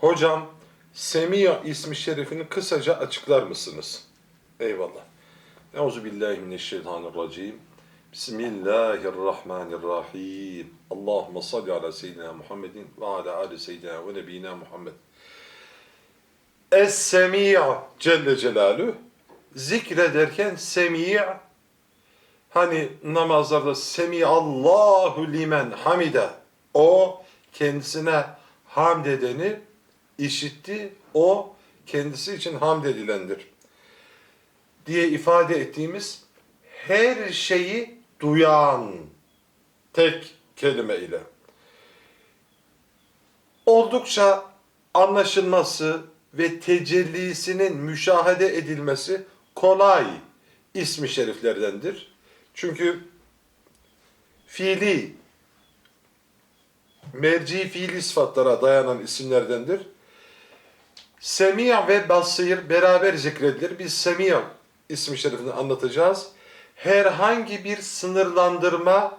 Hocam Semiya ismi şerifini kısaca açıklar mısınız? Eyvallah. Euzubillahimineşşeytanirracim. Bismillahirrahmanirrahim. Allahümme salli ala seyyidina Muhammedin ve ala ali seyyidina ve nebiyina Muhammed. Es-Semi'a Celle Celaluhu zikrederken Semi' hani namazlarda Semi Allahu limen hamide o kendisine hamd edeni işitti o kendisi için hamd edilendir diye ifade ettiğimiz her şeyi duyan tek kelime ile oldukça anlaşılması ve tecellisinin müşahede edilmesi kolay ismi şeriflerdendir. Çünkü fiili merci fiili sıfatlara dayanan isimlerdendir. Semia ve Basir beraber zikredilir. Biz Semia ismi şerifini anlatacağız. Herhangi bir sınırlandırma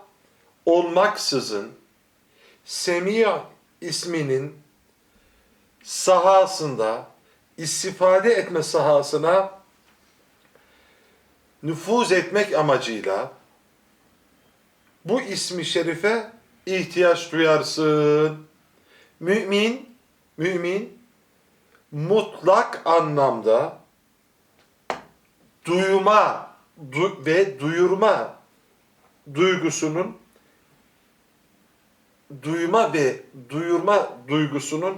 olmaksızın Semia isminin sahasında istifade etme sahasına nüfuz etmek amacıyla bu ismi şerife ihtiyaç duyarsın. Mümin, mümin mutlak anlamda duyma du- ve duyurma duygusunun duyma ve duyurma duygusunun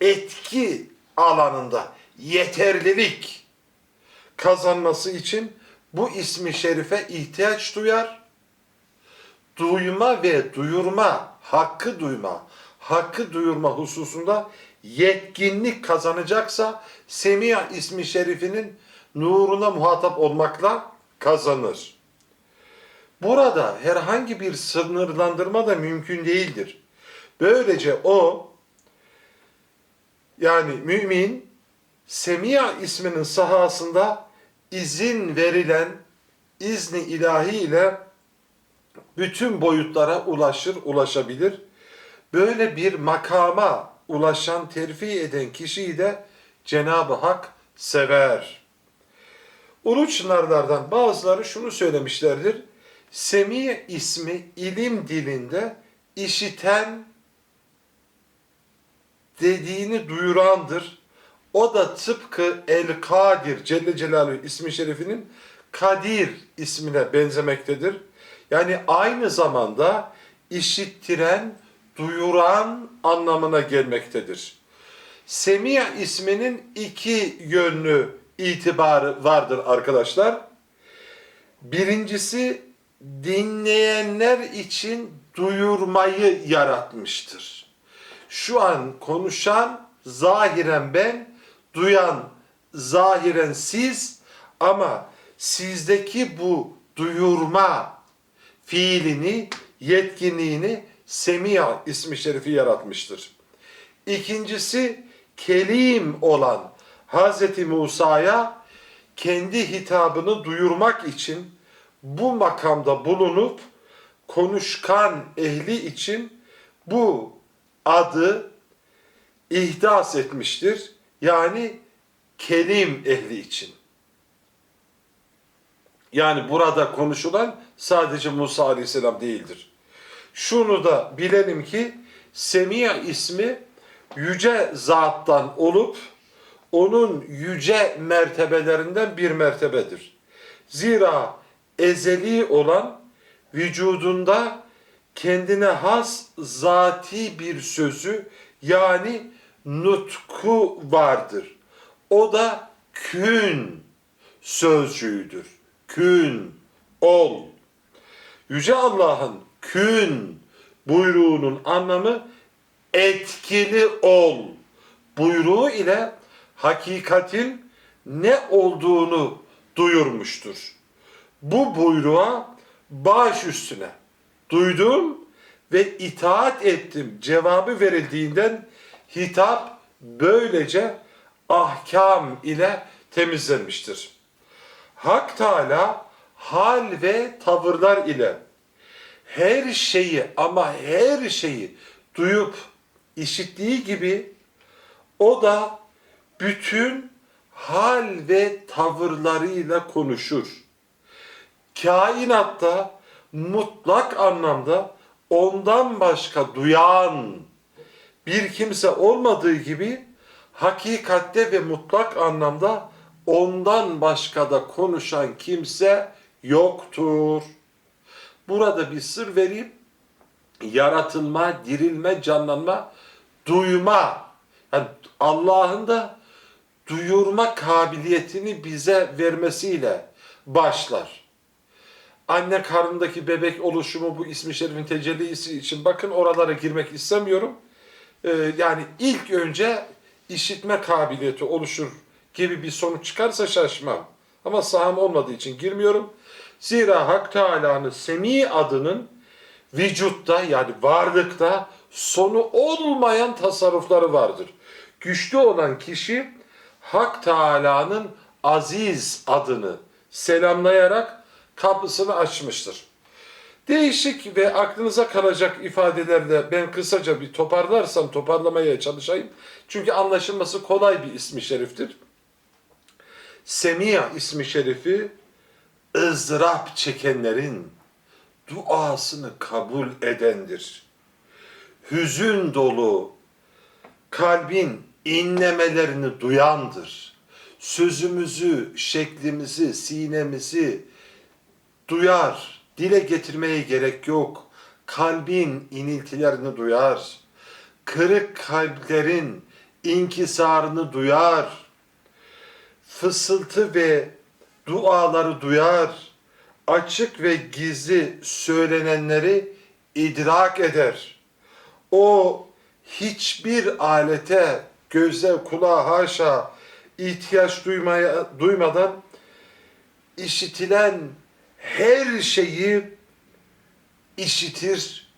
etki alanında yeterlilik kazanması için bu ismi şerife ihtiyaç duyar. Duyma ve duyurma, hakkı duyma, hakkı duyurma hususunda yetkinlik kazanacaksa Semiha ismi şerifinin nuruna muhatap olmakla kazanır. Burada herhangi bir sınırlandırma da mümkün değildir. Böylece o yani mümin Semiha isminin sahasında izin verilen izni ilahi ile bütün boyutlara ulaşır, ulaşabilir. Böyle bir makama ulaşan, terfi eden kişiyi de Cenab-ı Hak sever. Ulu Çınarlardan bazıları şunu söylemişlerdir. Semi ismi ilim dilinde işiten dediğini duyurandır. O da tıpkı El Kadir Celle Celaluhu ismi şerifinin Kadir ismine benzemektedir. Yani aynı zamanda işittiren, duyuran anlamına gelmektedir. Semia isminin iki yönlü itibarı vardır arkadaşlar. Birincisi dinleyenler için duyurmayı yaratmıştır. Şu an konuşan zahiren ben, duyan zahiren siz ama sizdeki bu duyurma fiilini, yetkinliğini Semia ismi şerifi yaratmıştır. İkincisi kelim olan Hz. Musa'ya kendi hitabını duyurmak için bu makamda bulunup konuşkan ehli için bu adı ihdas etmiştir. Yani kelim ehli için. Yani burada konuşulan sadece Musa Aleyhisselam değildir. Şunu da bilelim ki Semiya ismi yüce zattan olup onun yüce mertebelerinden bir mertebedir. Zira ezeli olan vücudunda kendine has zati bir sözü yani nutku vardır. O da kün sözcüğüdür. Kün, ol. Yüce Allah'ın kün buyruğunun anlamı etkili ol buyruğu ile hakikatin ne olduğunu duyurmuştur. Bu buyruğa baş üstüne duydum ve itaat ettim cevabı verildiğinden hitap böylece ahkam ile temizlenmiştir. Hak Teala hal ve tavırlar ile her şeyi ama her şeyi duyup işittiği gibi O da bütün hal ve tavırlarıyla konuşur. Kainatta mutlak anlamda ondan başka duyan bir kimse olmadığı gibi hakikatte ve mutlak anlamda ondan başka da konuşan kimse yoktur. Burada bir sır vereyim. Yaratılma, dirilme, canlanma, duyma. Yani Allah'ın da duyurma kabiliyetini bize vermesiyle başlar. Anne karnındaki bebek oluşumu bu ismi şerifin tecellisi için bakın oralara girmek istemiyorum. Ee, yani ilk önce işitme kabiliyeti oluşur gibi bir sonuç çıkarsa şaşmam. Ama saham olmadığı için girmiyorum. Zira Hak Teala'nın Semi adının vücutta yani varlıkta sonu olmayan tasarrufları vardır. Güçlü olan kişi Hak Teala'nın Aziz adını selamlayarak kapısını açmıştır. Değişik ve aklınıza kalacak ifadelerle ben kısaca bir toparlarsam toparlamaya çalışayım. Çünkü anlaşılması kolay bir ismi şeriftir. Semiya ismi şerifi ızdırap çekenlerin duasını kabul edendir. Hüzün dolu kalbin inlemelerini duyandır. Sözümüzü, şeklimizi, sinemizi duyar. Dile getirmeye gerek yok. Kalbin iniltilerini duyar. Kırık kalplerin inkisarını duyar. Fısıltı ve duaları duyar. Açık ve gizli söylenenleri idrak eder. O hiçbir alete, göze, kulağa haşa ihtiyaç duymaya, duymadan işitilen her şeyi işitir,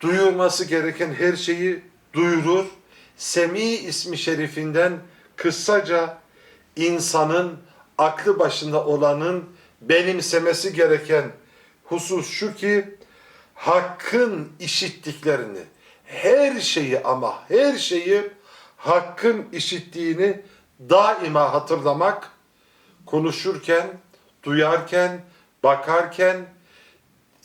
duyurması gereken her şeyi duyurur. Semi ismi şerifinden kısaca insanın aklı başında olanın benimsemesi gereken husus şu ki hakkın işittiklerini, her şeyi ama her şeyi hakkın işittiğini daima hatırlamak, konuşurken, duyarken, bakarken,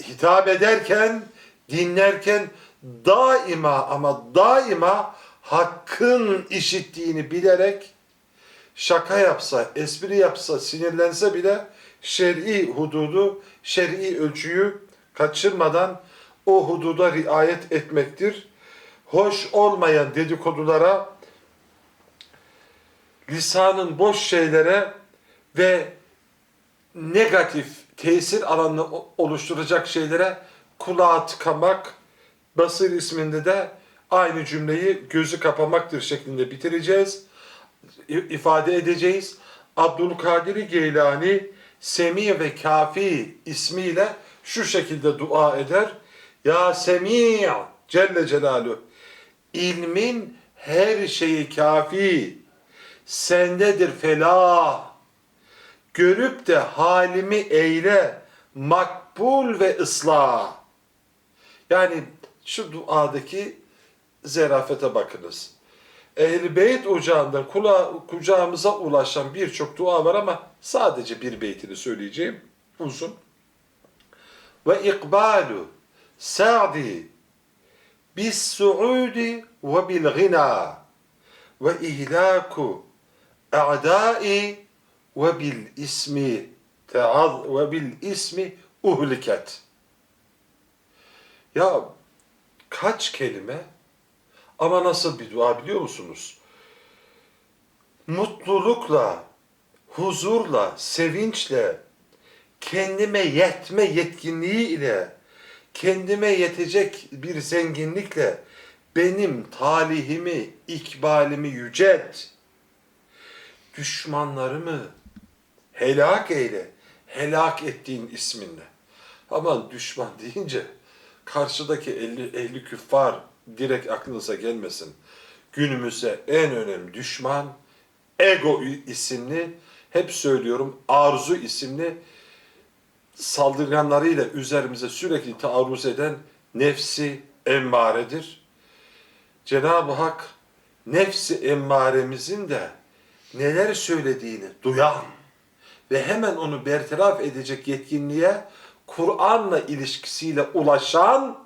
hitap ederken, dinlerken daima ama daima hakkın işittiğini bilerek şaka yapsa, espri yapsa, sinirlense bile şer'i hududu, şer'i ölçüyü kaçırmadan o hududa riayet etmektir. Hoş olmayan dedikodulara, lisanın boş şeylere ve negatif tesir alanını oluşturacak şeylere kulağı tıkamak, Basır isminde de aynı cümleyi gözü kapamaktır şeklinde bitireceğiz. İfade edeceğiz. Abdülkadir Geylani Semi ve Kafi ismiyle şu şekilde dua eder. Ya Semi Celle Celaluhu ilmin her şeyi kafi sendedir felah görüp de halimi eyle makbul ve ıslah. Yani şu duadaki zerafete bakınız. Ehl-i Beyt ocağından kula, kucağımıza ulaşan birçok dua var ama sadece bir beytini söyleyeceğim. Uzun. Ve ikbalu sa'di bis suudi ve bil gina ve ihlaku a'dai ve bil ismi teaz ve bil ismi uhliket. Ya kaç kelime ama nasıl bir dua biliyor musunuz? Mutlulukla, huzurla, sevinçle, kendime yetme yetkinliği ile, kendime yetecek bir zenginlikle benim talihimi, ikbalimi yücelt. Düşmanlarımı helak eyle, helak ettiğin isminle. Aman düşman deyince karşıdaki ehli, ehli küffar direkt aklınıza gelmesin. Günümüzde en önemli düşman ego isimli, hep söylüyorum arzu isimli saldırganlarıyla üzerimize sürekli taarruz eden nefsi emmaredir. Cenab-ı Hak nefsi emmaremizin de neler söylediğini duyan ve hemen onu bertaraf edecek yetkinliğe Kur'an'la ilişkisiyle ulaşan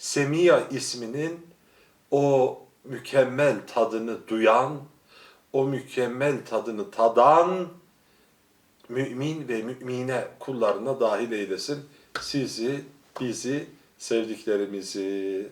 Semiya isminin o mükemmel tadını duyan, o mükemmel tadını tadan mümin ve mümine kullarına dahil eylesin. Sizi, bizi, sevdiklerimizi.